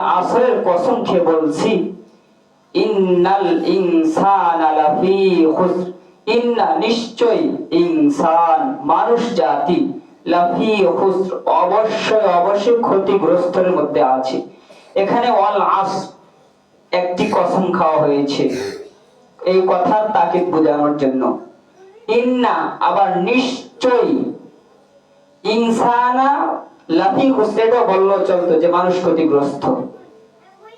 আসরের কসম খেয়ে বলছি, ইন্নাল ইনসানা লাফি খুসর ইন্না নিশ্চয় ইনসান, মানুষ জাতি, লাফি খুসর অবশ্যই অবশ্যই ক্ষতিগ্রস্তের মধ্যে আছে। এখানে ওয়াল আস, একটি কসম খাওয়া হয়েছে। এই কথার তাকিদ বোঝানোর জন্য। ইন্না আবার নিশ্চয়ই ইনসানা লাফি খুসরেটা বলল চলতো যে মানুষ ক্ষতিগ্রস্ত।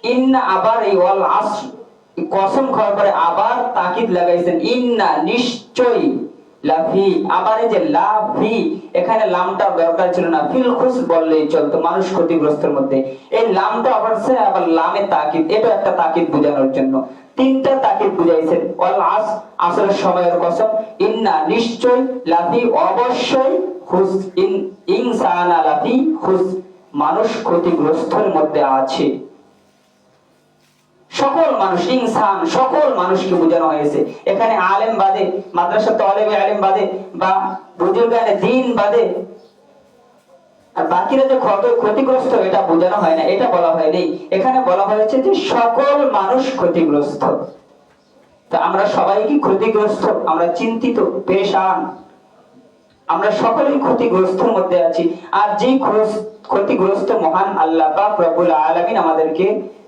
ইন্না আবার এই এই কসম খাওয়ার পরে আবার তাকিদ লাগাইছেন, ইন্না নিশ্চয়ই লাফি। আবার এই যে এখানে লামটা দরকার ছিল না। ফিল খুস বললেই চলতো মানুষ ক্ষতিগ্রস্তের মধ্যে। এই লামটা আবার সে আবার লামে তাকিদ এটা একটা তাকিদ বোঝানোর জন্য। তিনটা তাকিদ বুঝাইছেন, ওয়াল আস, আসরের সময়ের কসম, ইন্না নিশ্চয় লাফি, অবশ্যই খুস, ইন, ইনসানা লাফি, খুস। মানুষ ক্ষতিগ্রস্তের মধ্যে আছে। সকল মানুষ, ইনসান, সকল মানুষকে বোঝানো হয়েছে। এখানে আলেম বাদে মাদ্রাসা তলেবে আলেম বাদে বা বুজুর্গানে দিন বাদে, আর বাকিরা যে ক্ষত- ক্ষতিগ্রস্ত, এটা বোঝানো হয় না, এটা বলা হয়নি। এখানে বলা হয়েছে যে সকল মানুষ ক্ষতিগ্রস্ত। তা আমরা সবাই কি ক্ষতিগ্রস্ত? আমরা চিন্তিত, পেশান। আমরা সকলেই ক্ষতিগ্রস্তের মধ্যে আছি। আর যেই ক্ষতিগ্রস্ত মহান আল্লাহ পাক রব্বুল আলামিন আমাদেরকে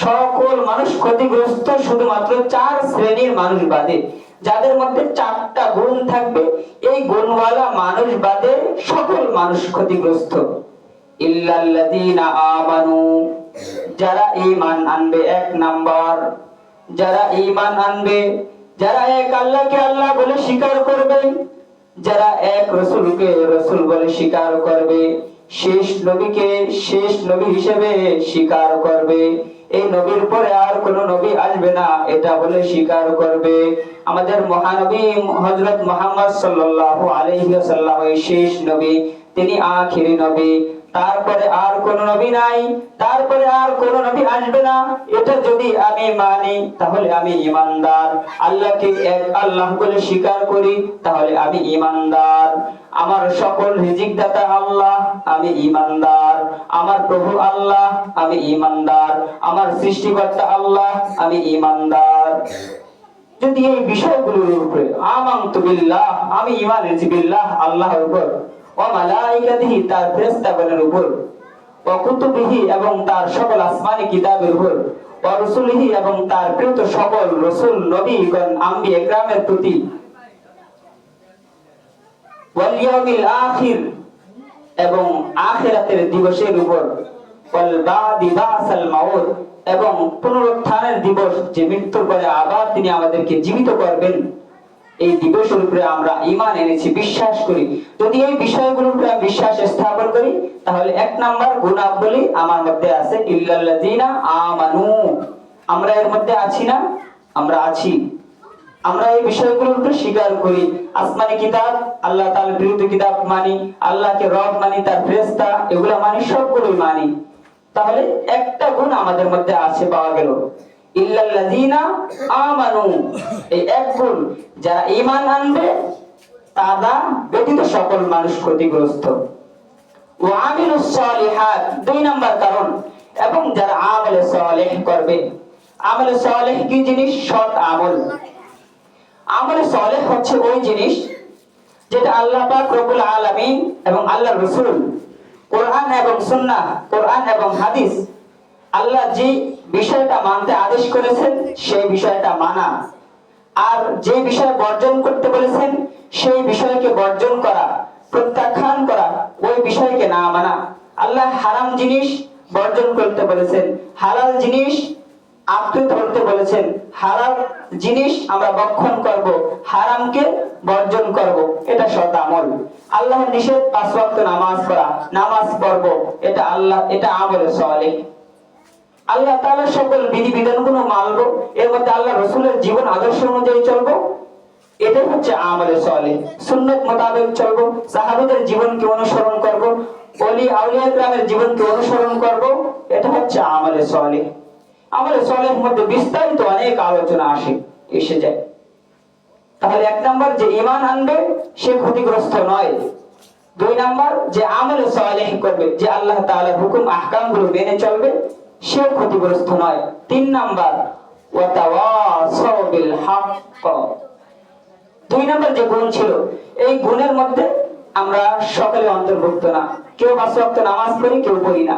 সকল মানুষ ক্ষতিগ্রস্ত শুধুমাত্র চার শ্রেণির মানুষ বাদে। যাদের মধ্যে চারটা গুণ থাকবে, এই গুণওয়ালা মানুষ বাদে সকল মানুষ ক্ষতিগ্রস্ত। যারা আনবে এক নাম্বার। যারা আনবে, যারা এক আল্লাহকে আল্লাহ বলে স্বীকার করবে, যারা এক রসুলকে রসুল বলে স্বীকার করবে, শেষ নবীকে শেষ নবী হিসেবে স্বীকার করবে। এই নবীর পরে আর কোন নবী আসবে না, এটা বলে স্বীকার করবে। আমাদের মহানবী হজরত মোহাম্মদ সাল্লাহ আলাইহি সাল্লাহ শেষ নবী, তিনি আখিরি নবী। তারপরে আর কোন নবী নাই, তারপরে আর কোন নবী আসবে না। এটা যদি আমি মানি, তাহলে আমি ইমানদার। আল্লাহকে এক আল্লাহ বলে স্বীকার করি, তাহলে আমি ইমানদার। আমার সকল রিজিক দাতা আল্লাহ, আমি ইমানদার। আমার প্রভু আল্লাহ, আমি ইমানদার। আমার সৃষ্টিকর্তা আল্লাহ, আমি ইমানদার। যদি এই বিষয়গুলোর উপরে আমি ইমান এনেছি বিল্লাহ, আল্লাহর উপর ও মালাইকাতিহি, তার ফেরেশতাগণের উপর। ও কুতুবিহি এবং তার সকল আসমানি কিতাবের উপর। ও রসুলিহি এবং তার প্রিয়ত সকল রসুল, নবীগণ আম্বি একরামের প্রতি। ওয়াল আখির এবং আখিরাতের দিবসের উপর। ওয়াল বাদি বাসাল মাউত এবং পুনরুত্থানের দিবস যে মৃত্যুর পরে আবার তিনি আমাদেরকে জীবিত করবেন। এই দিবসের উপরে আমরা ঈমান এনেছি, বিশ্বাস করি। যদি এই বিষয়গুলোর উপরে আমি বিশ্বাস স্থাপন করি, তাহলে এক নাম্বার গুণাবলী আমার মধ্যে আছে, ইল্লাল্লাযিনা আমানু। আমরা এর মধ্যে আছি না? আমরা আছি। আমরা এই বিষয়গুলোর উপরে স্বীকার করি। আসমানি কিতাব, আল্লাহ তাআলার বিরুদ্ধে কিতাব মানি, আল্লাহকে রব মানি, তার ফেরেশতা, এগুলা মানি, সবগুলোই মানি। তাহলে একটা গুণ আমাদের মধ্যে আছে, পাওয়া গেল। ইল্লাল্লাযিনা আমানু। এই এক গুণ যারা ঈমান আনবে, তারা ব্যতীত সকল মানুষ ক্ষতিগ্রস্ত। ওয়া আমিলুস সালিহাত, দুই নাম্বার কারণ। এবং যারা সালেহ করবে সালেহ কি জিনিস? সৎ আমল। আমলে সালেহ হচ্ছে ওই জিনিস যেটা আল্লাহ পাক রব্বুল আলামিন এবং আল্লাহ রাসূল, কোরআন এবং সুন্নাহ, কোরআন এবং হাদিস আল্লাহ যে বিষয়টা মানতে আদেশ করেছেন, সেই বিষয়টা মানা। আর যে বিষয় বর্জন করতে বলেছেন, সেই বিষয়কে বর্জন করা, প্রত্যাখ্যান করা, ওই বিষয়কে না মানা। আল্লাহ হারাম জিনিস বর্জন করতে বলেছেন, হালাল জিনিস আঁকড়ে ধরতে বলেছেন হারাম জিনিস আমরা বক্ষণ করব, হারামকে বর্জন করব, এটা সৎ আমল। আল্লাহর নিষেধ পাঁচ নামাজ পড়া, নামাজ পড়ব, এটা আল্লাহ, এটা আমলে সালেহ আল্লাহ তাআলার সকল বিধি বিধানগুলো মানবো, এর মধ্যে আল্লাহ রসুলের জীবন আদর্শ অনুযায়ী চলবো। এটাই হচ্ছে আমলে সলে সুন্নত মোতাবেক চলবো, সাহাবিদের জীবনকে অনুসরণ করব অলি আউলিয়া গ্রামের জীবনকে অনুসরণ করব, এটা হচ্ছে আমলে সলে আমলে সলের মধ্যে বিস্তারিত অনেক আলোচনা আসে, এসে যায়। তাহলে এক নাম্বার যে ইমান আনবে, সে ক্ষতিগ্রস্ত নয়। দুই নাম্বার যে আমলে সালেহ করবে, যে আল্লাহ তাআলার হুকুম আহকামগুলো মেনে চলবে। সে ক্ষতিগ্রস্ত নয়। তিন নাম্বার দুই নম্বর যে গুণ ছিল, এই গুণের মধ্যে আমরা সকলে অন্তর্ভুক্ত না। কেউ পাঁচ নামাজ পড়ি, কেউ পড়ি না।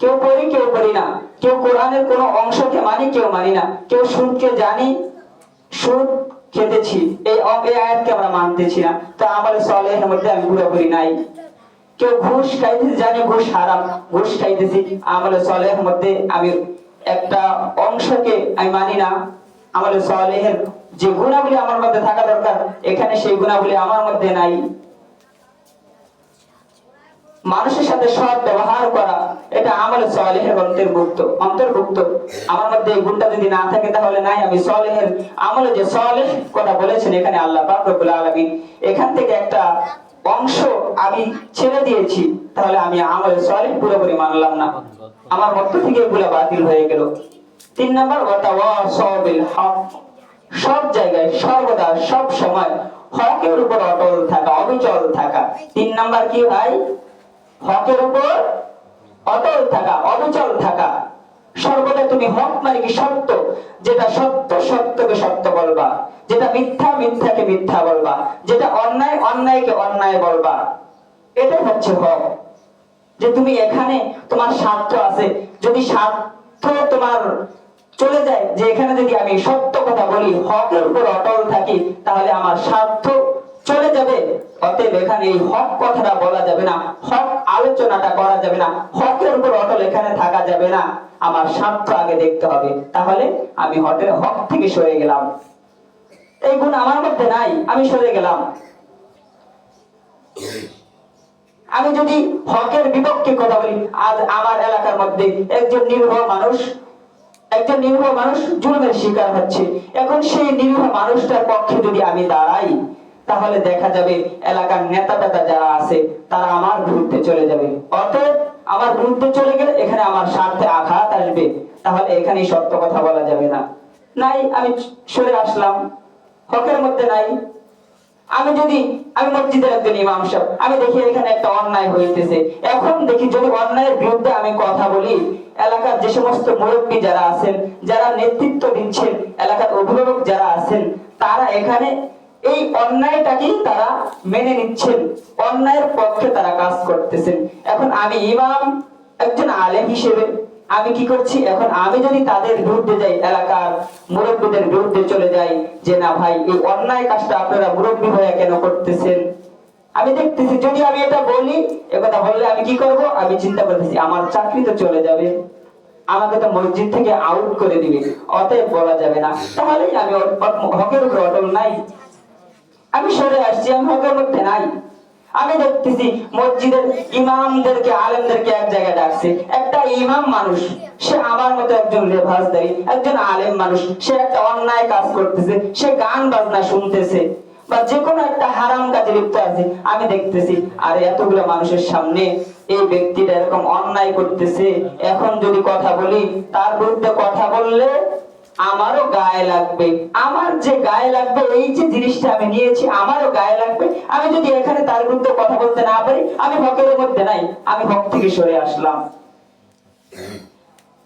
কেউ পড়ি কেউ পড়ি না। কেউ কোরআনের কোনো অংশকে মানি, কেউ মানি না। কেউ সুদকে জানি, সুদ খেতেছি এই এই আয়াতকে আমরা মানতেছি না। তা আমার সলেহের মধ্যে আমি পুরোপুরি নাই। কেউ ঘুষ খাইতেছি, জানি ঘুষ হারাম, ঘুষ খাইতেছি। আমলে সলেহের মধ্যে আমি একটা অংশকে আমি মানি না। আমলে সলেহের যে গুণাবলী আমার মধ্যে থাকা দরকার, এখানে সেই গুণাবলী আমার মধ্যে নাই। মানুষের সাথে সৎ ব্যবহার করা, এটা আমলে সলেহের অন্তর্ভুক্ত অন্তর্ভুক্ত। আমার মধ্যে এই গুণটা যদি না থাকে, তাহলে নাই। আমি সলেহের আমলে যে সলেহ কথা বলেছেন, এখানে আল্লাহ পাক রব্বুল আলামিন এখান থেকে একটা অংশ আমি ছেড়ে দিয়েছি, তাহলে আমি আমলে সলেহ পুরোপুরি মানলাম না। আমার মধ্য থেকে এগুলা বাতিল হয়ে গেল। তিন নম্বর সব জায়গায়, সর্বদা, সব সময় হকের উপর অটল থাকা, অবিচল থাকা। তিন নাম্বার কি ভাই? হকের উপর অটল থাকা, অবিচল থাকা। সর্বদা তুমি হক মানে কি সত্য? যেটা সত্য, সত্যকে সত্য বলবা। যেটা মিথ্যা, মিথ্যাকে মিথ্যা বলবা। যেটা অন্যায়, অন্যায়কে অন্যায় বলবা। এটাই হচ্ছে হক। যে তুমি এখানে তোমার স্বার্থ আছে। যদি স্বার্থ তোমার চলে যায়, যে এখানে যদি আমি সত্য কথা বলি, হকের উপর অটল থাকি, তাহলে আমার স্বার্থ চলে যাবে। অতএব এখানে এই হক কথাটা বলা যাবে না। হক আলোচনাটা করা যাবে না। হকের উপর অটল এখানে থাকা যাবে না। আমার স্বার্থ আগে দেখতে হবে। তাহলে আমি হটের হক থেকে সরে গেলাম। এই গুণ আমার মধ্যে নাই। আমি সরে গেলাম। আমি যদি হকের বিপক্ষে কথা বলি, আজ আমার এলাকার মধ্যে একজন নির্ভর মানুষ, একজন নির্ভর মানুষ জুলুমের শিকার হচ্ছে। এখন সেই নির্ভর মানুষটার পক্ষে যদি আমি দাঁড়াই তাহলে দেখা যাবে এলাকার নেতা পেতা যারা আছে, তারা আমার বিরুদ্ধে চলে যাবে। অতএব আমার বিরুদ্ধে চলে গেলে এখানে আমার স্বার্থে আঘাত আসবে। তাহলে এখানে সত্য কথা বলা যাবে না। নাই, আমি সরে আসলাম। হকের মধ্যে নাই। আমি যদি, আমি মসজিদের একজন ইমাম সাহেব, আমি দেখি এখানে একটা অন্যায় হইতেছে। এখন দেখি যদি অন্যায়ের বিরুদ্ধে আমি কথা বলি, এলাকার যে সমস্ত মুরব্বী যারা আছেন, যারা নেতৃত্ব দিচ্ছেন, এলাকার অভিভাবক যারা আছেন, তারা এখানে এই অন্যায়টাকেই তারা মেনে নিচ্ছেন। অন্যায়ের পক্ষে তারা কাজ করতেছেন। এখন আমি ইমাম, একজন আলেম হিসেবে আমি কি করছি? এখন আমি যদি তাদের বিরুদ্ধে যাই, এলাকার মুরব্বীদের বিরুদ্ধে চলে যাই, যে না ভাই, এই অন্যায় কাজটা আপনারা মুরব্বী হয়ে কেন করতেছেন? আমি দেখতেছি, যদি আমি এটা বলি একথা বললে আমি কি করব? আমি চিন্তা করতেছি, আমার চাকরি তো চলে যাবে। আমাকে তো মসজিদ থেকে আউট করে দিবে। অতএব বলা যাবে না। তাহলেই আমি হকের উপর অটল নাই। আমি সরে আসছি, আমি হকের মধ্যে নাই। আমি দেখতেছি মসজিদের ইমামদেরকে, আলেমদেরকে এক জায়গায় ডাকছে। একটা ইমাম মানুষ, সে আমার মতো একজন লেভাসদারি একজন আলেম মানুষ, সে একটা অন্যায় কাজ করতেছে, সে গান বাজনা শুনতেছে, বা যে কোনো একটা হারাম কাজে লিপ্ত আছে। আমি দেখতেছি, আর এতগুলো মানুষের সামনে এই ব্যক্তিটা এরকম অন্যায় করতেছে। এখন যদি কথা বলি, তার বিরুদ্ধে কথা বললে আমারও গায়ে লাগবে। আমার যে গায়ে লাগবে, এই যে জিনিসটা আমি নিয়েছি, আমারও গায়ে লাগবে। আমি যদি এখানে তার বিরুদ্ধে কথা বলতে না পারি, আমি হকের মধ্যে নাই, আমি হক থেকে সরে আসলাম।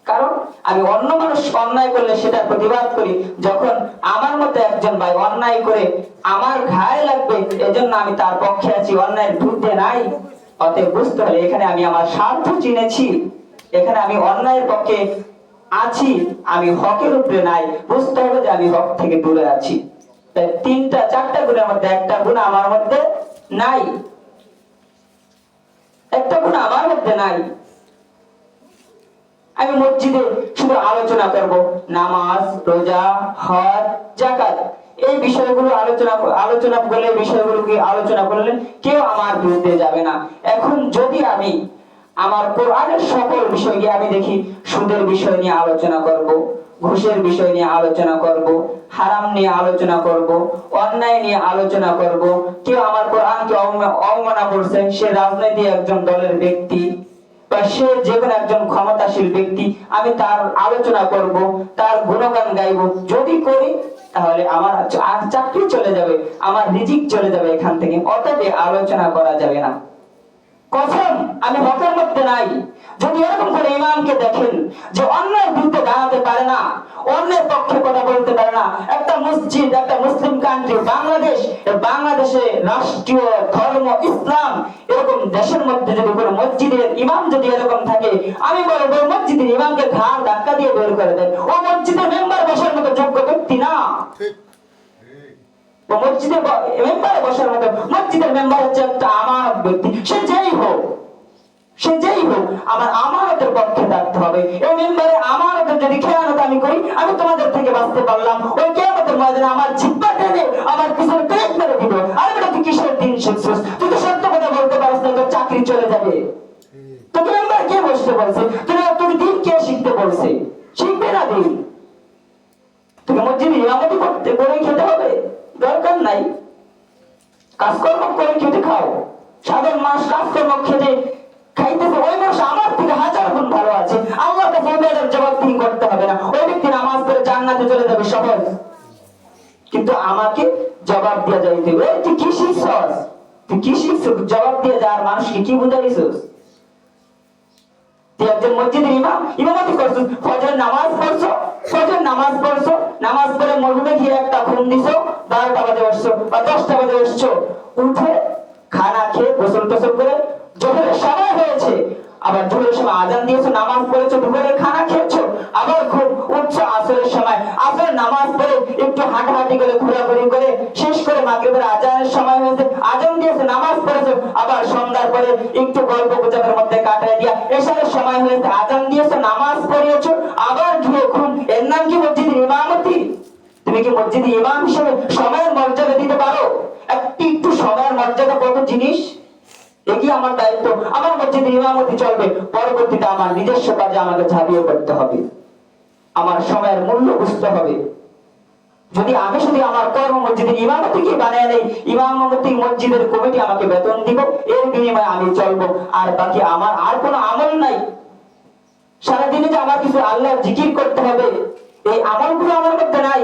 কারণ আমি অন্য মানুষ অন্যায় করলে সেটা প্রতিবাদ করি। যখন আমার মতো একজন ভাই অন্যায় করে আমার গায়ে লাগবে, এজন্য আমি তার পক্ষে আছি, অন্যায়ের বিরুদ্ধে নাই। অতএব বুঝতে হলে এখানে আমি আমার স্বার্থ চিনেছি। এখানে আমি অন্যায়ের পক্ষে আছি, আমি হকের উপরে নাই, বুঝতে হবে যে আমি হক থেকে দূরে আছি। তাই তিনটা, চারটা গুণের মধ্যে একটা গুণ আমার মধ্যে নাই। একটা গুণ আমার মধ্যে নাই। আমি মসজিদে শুধু আলোচনা করব, নামাজ, রোজা, হজ জাকাত এই বিষয়গুলো আলোচনা আলোচনা করলে, বিষয়গুলোকে আলোচনা করলে কেউ আমার বিরুদ্ধে যাবে না। এখন যদি আমি আমার কোরআনের সকল বিষয়কে আমি দেখি, সুদের বিষয় নিয়ে আলোচনা করব, ঘুষের বিষয় নিয়ে আলোচনা করব, হারাম নিয়ে আলোচনা করব, অন্যায় নিয়ে আলোচনা করব। কেউ আমার কোরআনকে অবমা- অবমাননা করছে সে রাজনৈতিক একজন দলের ব্যক্তি বা সে যে কোনো একজন ক্ষমতাশীল ব্যক্তি, আমি তার আলোচনা করব, তার গুণগান গাইব। যদি করি, তাহলে আমার চাকরি চলে যাবে, আমার রিজিক চলে যাবে এখান থেকে, অতএব আলোচনা করা যাবে না। কসম আমি মধ্যে নাই। যদি এরকম করে ইমামকে দেখেন যে অন্যের বিরুদ্ধে দাঁড়াতে পারে না, অন্যের পক্ষে কথা বলতে পারে না, একটা মসজিদ, একটা মুসলিম কান্ট্রি বাংলাদেশ বাংলাদেশে রাষ্ট্রীয় ধর্ম, ইসলাম, এরকম দেশের মধ্যে যদি কোনো মসজিদের ইমাম যদি এরকম থাকে, আমি বলব মসজিদের ইমামকে ঘাড় ধাক্কা দিয়ে বের করে দেন। ও মসজিদের মেম্বার বসার মতো যোগ্য ব্যক্তি না। ও মসজিদের মেম্বারে বসার মতো মসজিদের মেম্বার হচ্ছে একটা আমার ব্যক্তি। সে যেই হোক, সে যেই হোক, আমার আমানতের পক্ষে থাকতে হবে। এই মেম্বারে আমানতের যদি খেয়ানত আমি করি, আমি তোমাদের থেকে বাঁচতে পারলাম। ওই কেয়ামতের ময়দানে আমার জিব্বা টেনে আমার পিছনে পেট মেরে দিব। আর বেটা, তুই কিসের দিন শিখছিস তুই তো সত্য কথা বলতে পারিস না, তোর চাকরি চলে যাবে। তোকে মেম্বার কে বসতে বলছে? তুমি তুমি দিন কে শিখতে বলছে? শিখবে না দিন। তুমি মসজিদে ইমামতি করতে, করে খেতে নাই। কাজকর্ম করে খেতে খাও। সাধারণ মানুষ কাজকর্ম খেতে খাইতেছে। ওই মানুষ আমার থেকে হাজার গুণ ভালো আছে। আল্লাহর কাছে মেয়েদের জবাবদিহি করতে হবে না। ওই ব্যক্তি নামাজ পড়ে জান্নাতে চলে যাবে সহজ। কিন্তু আমাকে জবাব দিয়ে যাইতে হবে "এই, তুই কি শিখছস? তুই কি শিখছিস? জবাব দিয়ে যা আর মানুষকে কি বুঝাইছিস? তুই একজন মসজিদের ইমাম, ইমামতি করছ ফজর নামাজ পড়ছো? ফজর নামাজ পড়ছো? নামাজ পড়ে মরুমে গিয়ে একটা ঘুম দিছো? বারোটা বাজে বসছো বা দশটা বাজে বসছো? উঠে খানা খেয়ে গোসল টোসল করে যখন সময় হয়েছে। আবার জোহরের সময় আজান দিয়েছ, নামাজ পড়েছো দুপুরের খানা খেয়েছো, আবার ঘুম উঠছো আসরের সময়। আসরের নামাজ পড়ে একটু হাঁটাহাঁটি করে, ঘোরাঘুরি করে, শেষ করে মাগরিবের আজানের সময় হয়েছে। আজান দিয়েছে, নামাজ পড়েছো, আবার সন্ধ্যার পরে একটু গল্প গুজবের মধ্যে কাটায় দিয়া এসারের সময় হয়েছে। আজান দিয়েছ, নামাজ পড়িয়েছো, আবার গিয়ে ঘুম এর নাম কি মসজিদের ইমামতি? তুমি কি মসজিদে ইমাম হিসেবে সময়ের মর্যাদা দিতে পারো? একটি একটু সময়ের মর্যাদা কত জিনিস? এগিয়ে আমার দায়িত্ব আমার মসজিদে ইমামতি চলবে, পরবর্তীতে আমার নিজস্ব কাজে আমাকে ঝাঁপিয়ে পড়তে হবে। আমার সময়ের মূল্য বুঝতে হবে। যদি আমি শুধু আমার কর্ম মসজিদের ইমামতিকে বানিয়ে নেই, ইমামতি মসজিদের কমিটি আমাকে বেতন দিব, এর বিনিময়ে আমি চলবো, আর বাকি আমার আর কোনো আমল নাই। সারাদিনে যে আমার কিছু আল্লাহর জিকির করতে হবে, এই আমলগুলো আমার মধ্যে নাই।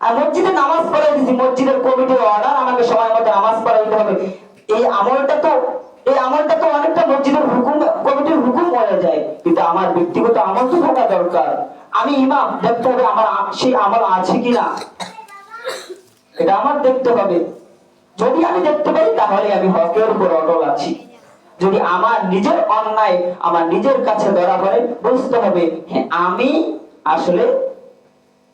আর মসজিদে নামাজ পড়াই দিছি মসজিদের কমিটির অর্ডার আমাকে সময় মতো নামাজ পড়াইতে হবে। এই আমলটা তো, এই আমলটা তো অনেকটা মসজিদের হুকুম, কমিটির হুকুম হয়ে যায়। কিন্তু আমার ব্যক্তিগত আমল তো থাকা দরকার। আমি ইমাম, দেখতে হবে আমার সেই আমল আছে কিনা। এটা আমার দেখতে হবে। যদি আমি দেখতে পারি তাহলে আমি হকের উপর অটল আছি। যদি আমার নিজের অন্যায় আমার নিজের কাছে ধরা পড়ে, বুঝতে হবে হ্যাঁ আমি আসলে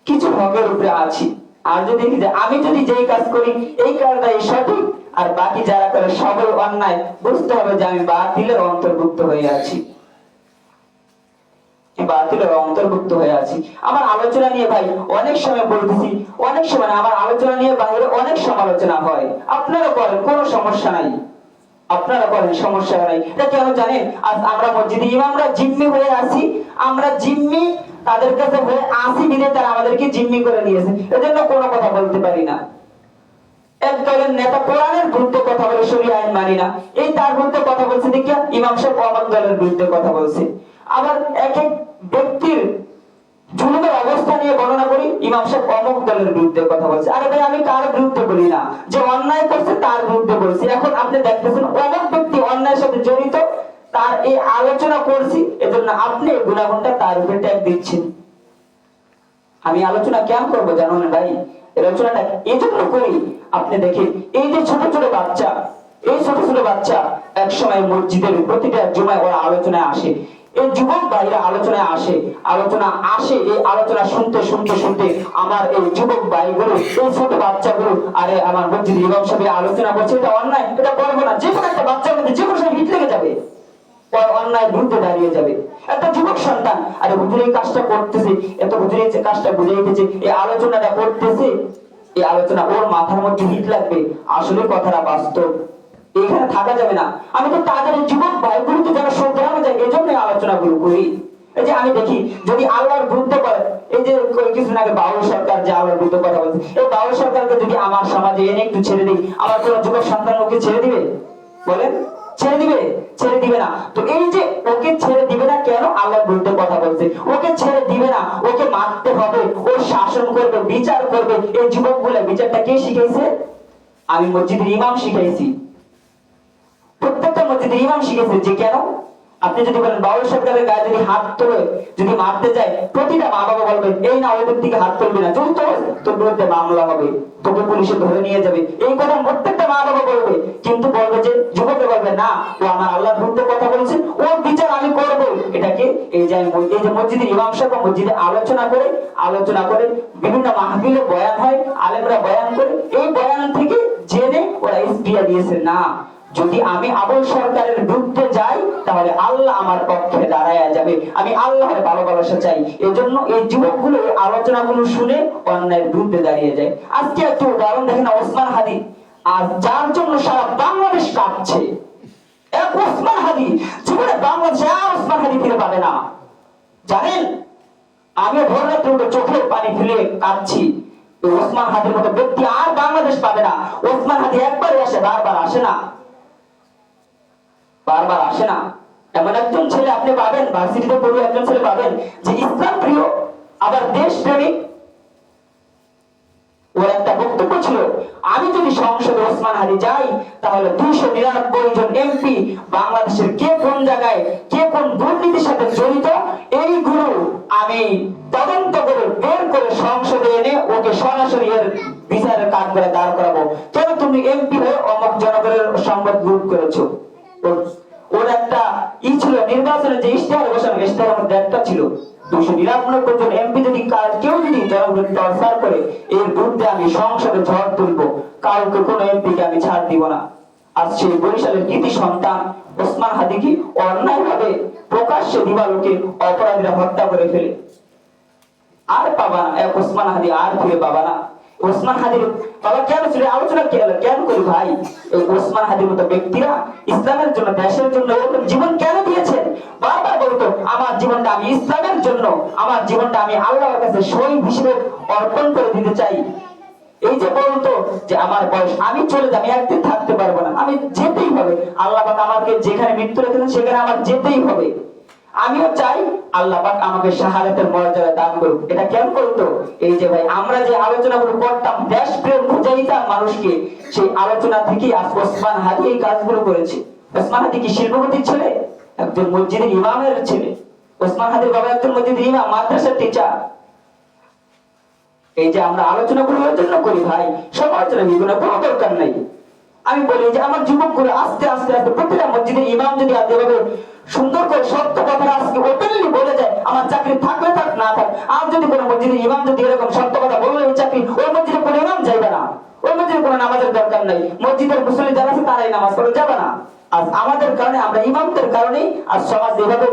কিছু হকের উপরে আছি। আর যদি আমি যদি যেই কাজ করি, এই কাজটাই সঠিক আর বাকি যারা করে সবই অন্যায়, বুঝতে হবে যে আমি বাতিলের অন্তর্ভুক্ত হয়ে আছি। অন্তর্ভুক্ত হয়ে আছি। আমার আলোচনা নিয়ে ভাই, অনেক সময় বলতেছি, অনেক সময় আমার আলোচনা নিয়ে বাইরে অনেক সমালোচনা হয়। আপনারা করেন কোনো সমস্যা নাই। আপনারা করেন সমস্যা নাই। এটা কেন জানেন? আজ আমরা মসজিদে ইমামরা জিম্মি হয়ে আছি। আমরা জিম্মি, তাদের কাছে হয়ে আসি বিদে তারা আমাদেরকে জিম্মি করে নিয়েছে। এজন্য কোনো কথা বলতে পারি না। এক দলের নেতা কোরআনের বিরুদ্ধে কথা বলে, শরীয় আইন মানি না। এই তার কথা বলছে ইমাম সাহেব কথা বলছে। আবার এক এক ব্যক্তির জুলুমের অবস্থা নিয়ে বর্ণনা করি, ইমাম সাহেব দলের বিরুদ্ধে কথা বলছে। আরে ভাই, আমি কার বিরুদ্ধে বলি না? যে অন্যায় করছে, তার বিরুদ্ধে বলছি। এখন আপনি দেখতেছেন, অমুক ব্যক্তি অন্যায়ের সাথে জড়িত, তার এই আলোচনা করছি, এজন্য আপনি গুণাগুণটা তার উপরে ট্যাগ দিচ্ছেন। আমি আলোচনা কেন করব জানো না ভাই? আলোচনাটা এই জন্য করি আপনি দেখেন, এই যে ছোট ছোট বাচ্চা, এই ছোট ছোট বাচ্চা এক সময় মসজিদের প্রতিটা জুমায় ওরা আলোচনায় আসে। এই যুবক ভাইরা আলোচনায় আসে, আলোচনা আসে, এই আলোচনা শুনতে শুনতে শুনতে আমার এই যুবক ভাইগুলো, এই ছোট বাচ্চাগুলো, আরে আমার মসজিদ ইমাম সাহেব আলোচনা করছে, এটা অন্যায়, এটা করব না। যে কোনো একটা বাচ্চার মধ্যে যে কোনো সময় হিট লেগে যাবে। অন্যায় বিরুদ্ধে দাঁড়িয়ে যাবে। একটা যুবক সন্তান, আরে হুজুর এই কাজটা করতেছে, এত হুজুর এই কাজটা বুঝাইতেছে এই আলোচনাটা করতেছে, এই আলোচনা ওর মাথার মধ্যে হিট লাগবে, আসলে কথাটা বাস্তব। এখানে থাকা যাবে না। আমি তো তাদের যুবক ভাইগুলোকে যেন শোধরানো যায় এই জন্যই আলোচনাগুলো করি। এই যে আমি দেখি, যদি আল্লাহর বিরুদ্ধে করে, এই যে কিছুদিন আগে বাউল সরকার যে আল্লাহর বিরুদ্ধে কথা বলছে, এই বাউল সরকারকে যদি আমার সমাজে এনে একটু ছেড়ে দিই, আমার কোনো যুবক সন্তান ওকে ছেড়ে দিবে? বলেন। ছেড়ে দিবে? ছেড়ে দিবে না। তো এই যে ওকে ছেড়ে দিবে না কেন? আল্লাহ বিরুদ্ধে কথা বলছে। ওকে ছেড়ে দিবে না। ওকে মারতে হবে। ও শাসন করবে, বিচার করবে। এই যুবকগুলা বিচারটা কে শিখাইছে? আমি মসজিদের ইমাম শিখাইছি। প্রত্যেকটা মসজিদের ইমাম শিখেছে যে কেন? আপনি যদি বলেন, বাউল সরকারের গায়ে যদি হাত তোলে, যদি মারতে যায়, প্রতিটা মা বাবা বলবে, এই না ওই ব্যক্তিকে হাত তুলবি না। যদি তোর তোর বিরুদ্ধে মামলা হবে, তোকে পুলিশে ধরে নিয়ে যাবে। এই কথা প্রত্যেকটা মা বাবা বলবে, কিন্তু বলবে যে যুবকে বলবে, না, ও আমার আল্লাহর বিরুদ্ধে কথা বলছে, ওর বিচার আমি করব। এটাকে এই যে এই যে মসজিদের ইমাম সাহেব মসজিদে আলোচনা করে আলোচনা করে বিভিন্ন মাহফিলে বয়ান হয়, আলেমরা বয়ান করে, এই বয়ান থেকে জেনে ওরা ইস্তিয়া দিয়েছে, না যদি আমি আবুল সরকারের বিরুদ্ধে যাই, তাহলে আল্লাহ আমার পক্ষে দাঁড়ায় যাবে। আমি আল্লাহর ভালোবাসা চাই। এজন্য এই যুবকগুলো, এই আলোচনাগুলো শুনে অন্যায়ের বিরুদ্ধে দাঁড়িয়ে যায়। আজকে একটু উদাহরণ দেখেন ওসমান হাদি। আর যার জন্য সারা বাংলাদেশ কাঁপছে। এক ওসমান হাদি, জীবনে বাংলাদেশে আর ওসমান হাদি ফিরে পাবে না। জানেন আমি ভোর রাত্রে চোখের পানি ফেলে কাঁদছি। ওসমান হাদির মতো ব্যক্তি আর বাংলাদেশ পাবে না। ওসমান হাদি একবারই আসে, বারবার আসে না। বারবার আসে না। এমন একজন ছেলে আপনি পাবেন ভার্সিটিতে পড়ুয়া একজন ছেলে পাবেন, যে ইসলাম প্রিয়, আবার দেশ প্রেমিক ওর একটা বক্তব্য ছিল, আমি যদি সংসদে ওসমান হাদি যাই, তাহলে দুইশো নিরানব্বই জন এমপি বাংলাদেশের কে কোন জায়গায়, কে কোন দুর্নীতির সাথে জড়িত এইগুলো আমি তদন্ত করে বের করে সংসদে এনে ওকে সরাসরি এর বিচারের কাজ করে দাঁড় করাবো। কেন তুমি এমপি হয়ে অমক জনগণের সম্পদ লুট করেছ? ওর- একটা ই ছিল নির্বাচনে যে ইশতেহার মধ্যে একটা ছিল দুশো নিরানব্বই এমপি যদি কেউ যদি করে, এর বিরুদ্ধে আমি সংসদে ঝড় তুলবো। কাউকে, কোনো এমপিকে আমি ছাড় দিব না। আজ সেই বরিশালের কৃতি সন্তান ওসমান হাদিকে অন্যায় ভাবে প্রকাশ্যে দিবালোকে অপরাধীরা হত্যা করে ফেলে। আর পাবা না, এক ওসমান হাদি আর ফিরে পাবা না। ওসমান হাদির বাবা কেন ছিল? আলোচনা কেন কেন করি ভাই? এই ওসমান হাদির মতো ব্যক্তিরা ইসলামের জন্য, দেশের জন্য এরকম জীবন কেন দিয়েছেন? বারবার বলতো, আমার জীবনটা আমি ইসলামের জন্য, আমার জীবনটা আমি আল্লাহর কাছে শহীদ হিসেবে অর্পণ করে দিতে চাই। এই যে বলতো যে, আমার বয়স, আমি চলে আমি একদিন থাকতে পারব না। আমি যেতেই হবে। আল্লাহ আমাকে যেখানে মৃত্যু রেখেছেন, সেখানে আমার যেতেই হবে। আমিও চাই আল্লাহ পাক আমাকে শাহাদাতের মর্যাদা দান করুক। এটা কেন করতো এই যে ভাই, আমরা যে আলোচনাগুলো করতাম দেশ প্রেম বুঝাইতাম মানুষকে সেই আলোচনা থেকে আজ ওসমান হাদি এই কাজগুলো করেছে। ওসমান হাদি কি শিল্পপতির ছেলে? একজন মসজিদের ইমামের ছেলে। ওসমান হাদির বাবা একজন মসজিদের ইমাম, মাদ্রাসার টিচার এই যে আমরা আলোচনা করি ওর জন্য করি ভাই সমালোচনা এগুলো কোনো দরকার নাই। আমি বলি যে আমার যুবকগুলো আস্তে আস্তে আস্তে প্রতিটা মসজিদের ইমাম যদি এভাবে সুন্দর করে সত্য কথা আজকে ওপেনলি বলে যায়, আমার চাকরি থাকলে থাক, না থাক, আর যদি কোনো মসজিদের ইমাম যদি এরকম সত্য কথা বললে ওই চাকরি, ওই মসজিদে কোনো ইমাম যাইবে না। ওই মসজিদে কোনো নামাজের দরকার নাই। মসজিদের মুসলিম যারা আছে, তারাই নামাজ যাবে না। আজ আমাদের কারণে, আমরা ইমামদের কারণেই আজ সমাজ এভাবে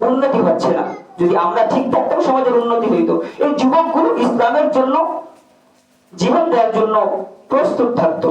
উন্নতি হচ্ছে না। যদি আমরা ঠিক থাকতাম, সমাজের উন্নতি হইতো। এই যুবকগুলো ইসলামের জন্য, জীবন দেওয়ার জন্য প্রস্তুত থাকতো।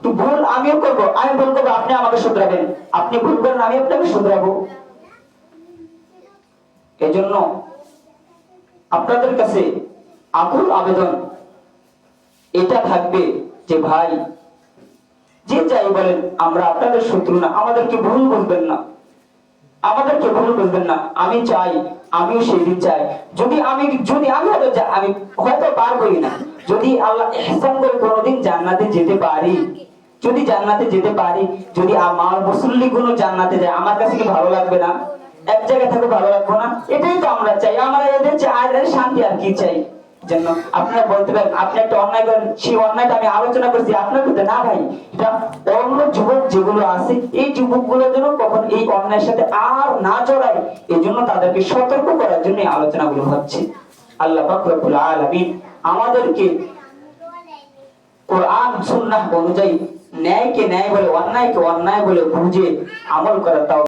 একটু ভুল আমিও করব, আমি ভুল করব, আপনি আমাকে শুধরাবেন। আপনি ভুল করেন, আমি আপনাকে শুধরাবো। এজন্য আপনাদের কাছে আকুল আবেদন, এটা থাকবে যে ভাই, যে যাই বলেন, আমরা আপনাদের শত্রু না, আমাদেরকে ভুল বুঝবেন না। আমাদেরকে ভুল বুঝবেন না, আমি চাই, আমিও সেই দিন চাই। যদি আমি যদি আমি হয়তো আমি হয়তো পারবই না। যদি আল্লাহ ইহসান করে কোনোদিন জান্নাতে যেতে পারি যদি জান্নাতে যেতে পারি, যদি আমার মুসল্লি গুলো জান্নাতে যায়, আমার কাছে কি ভালো লাগবে না? এক জায়গায় থাকলে ভালো লাগবে না? এটাই তো আমরা চাই। আমরা এদের চাই, আর শান্তি আর কি চাই? জন্য আপনারা বলতে পারেন, আপনি একটা অন্যায় করেন, সেই আমি আলোচনা করছি। আপনার না ভাই, এটা অন্য যুবক যেগুলো আছে, এই জন্য কখন এই অন্যায়ের সাথে আর না জড়ায় এই জন্য তাদেরকে সতর্ক করার জন্য এই আলোচনাগুলো হচ্ছে আল্লাহ আলামিন আমাদেরকে কোরআন, সুন্নাহ অনুযায়ী ন্যায়কে ন্যায় বলে অন্যায়কে অন্যায় বলে বুঝে আমল করার তাও